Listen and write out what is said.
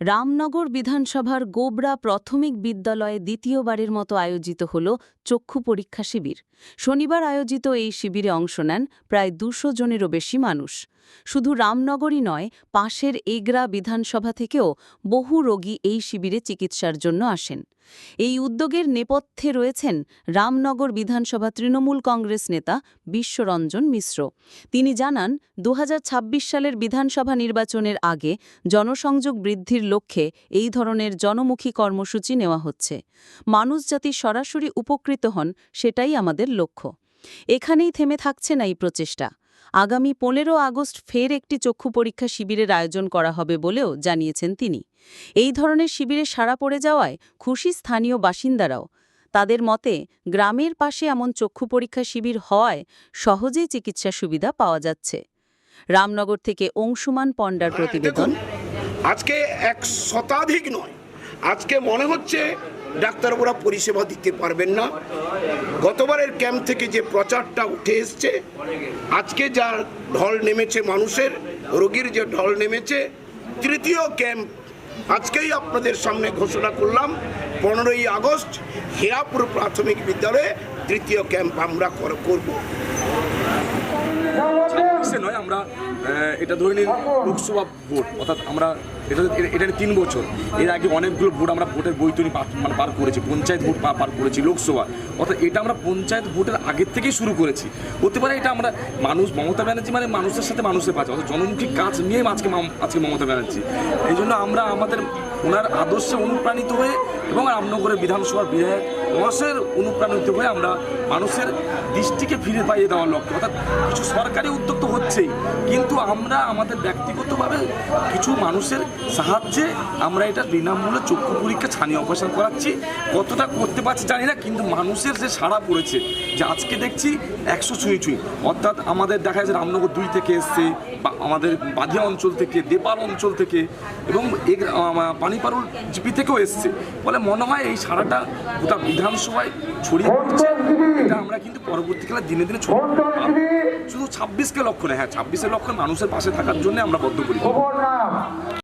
রামনগর বিধানসভার গোবরা প্রাথমিক বিদ্যালয়ে দ্বিতীয়বারের মতো আয়োজিত হল চক্ষু পরীক্ষা শিবির। শনিবার আয়োজিত এই শিবিরে অংশ নেন প্রায় দুশো জনেরও বেশি মানুষ। শুধু রামনগরই নয়, পাশের এগরা বিধানসভা থেকেও বহু রোগী এই শিবিরে চিকিৎসার জন্য আসেন। এই উদ্যোগের নেপথ্যে রয়েছেন রামনগর বিধানসভা তৃণমূল কংগ্রেস নেতা বিশ্বরঞ্জন মিশ্র। তিনি জানান দু হাজার ছাব্বিশ সালের বিধানসভা নির্বাচনের আগে জনসংযোগ বৃদ্ধির লক্ষ্যে এই ধরনের জনমুখী কর্মসূচি নেওয়া হচ্ছে। মানুষ যাতে সরাসরি উপকৃত হন, সেটাই আমাদের লক্ষ্য। এখানেই থেমে থাকছে না এই প্রচেষ্টা। আগামী পনেরো আগস্ট ফের একটি চক্ষু পরীক্ষা শিবিরের আয়োজন করা হবে বলেও জানিয়েছেন তিনি। এই ধরনের শিবিরে সাড়া পড়ে যাওয়ায় খুশি স্থানীয় বাসিন্দারাও। তাদের মতে, গ্রামের পাশে এমন চক্ষু পরীক্ষা শিবির হওয়ায় সহজেই চিকিৎসা সুবিধা পাওয়া যাচ্ছে। রামনগর থেকে অংশুমান পণ্ডার প্রতিবেদন। আজকে এক শতাধিক নয়। আজকে মনে হচ্ছে ডাক্তারবাবুরা পরিষেবা দিতে পারবেন না। গতবারের ক্যাম্প থেকে যে প্রচারটা উঠে এসছে, আজকে যা ঢল নেমেছে মানুষের, রোগীর যে ঢল নেমেছে, তৃতীয় ক্যাম্প। আজকেই আপনাদের সামনে ঘোষণা করলাম, পনেরোই আগস্ট হিরাপুর প্রাথমিক বিদ্যালয়ে তৃতীয় ক্যাম্প আমরা কর- করব ছাব্বিশে নয় আমরা আহ, এটা ধরে নিন লোকসভা ভোট, অর্থাৎ আমরা এটা এটা- তিন বছর। এর আগে অনেকগুলো ভোট আমরা ভোটের বৈতরণী পার মানে পার করেছি, পঞ্চায়েত ভোট পার করেছি লোকসভা। অর্থাৎ এটা আমরা পঞ্চায়েত ভোটের আগের থেকেই শুরু করেছি। হতে পারে এটা আমরা মানুষ মমতা ব্যানার্জি মানে মানুষের সাথে মানুষের পাশে অর্থাৎ জনমুখী কাজ নিয়ে আজকে আজকে মমতা ব্যানার্জি। এই জন্য আমরা আমাদের ওনার আদর্শে অনুপ্রাণিত হয়ে এবং রামনগরের বিধানসভার বিধায়ক মহাশয়ের অনুপ্রাণিত হয়ে আমরা মানুষের দৃষ্টিকে ফিরে পাইয়ে দেওয়ার লক্ষ্য। অর্থাৎ কিছু সরকারি উদ্যোগ তো হচ্ছেই। কিন্তু আমরা আমাদের ব্যক্তিগতভাবে কিছু মানুষের সাহায্যে আমরা এটা বিনামূল্যে চক্ষু পরীক্ষা, ছানি অপারেশন করাচ্ছি। কতটা করতে পারছি জানি না, কিন্তু মানুষের যে সাড়া পড়েছে, যে আজকে দেখছি একশো ছুঁই ছুঁই। অর্থাৎ আমাদের দেখা যাচ্ছে রামনগর দুই থেকে এসছে, বা আমাদের বাঁধিয়া অঞ্চল থেকে, দেপাল অঞ্চল থেকে, এবং পানিপারুল জিপি থেকেও এসছে। ফলে মনে হয় এই সারাটা গোটা বিধানসভায় ছড়িয়ে পড়ছে। এটা আমরা কিন্তু পরবর্তীকালে দিনে দিনে ছড়িয়ে। শুধু ছাব্বিশকে লক্ষ্য নেই হ্যাঁ ছাব্বিশের লক্ষ্য মানুষের পাশে থাকার জন্য আমরা বদ্ধ করি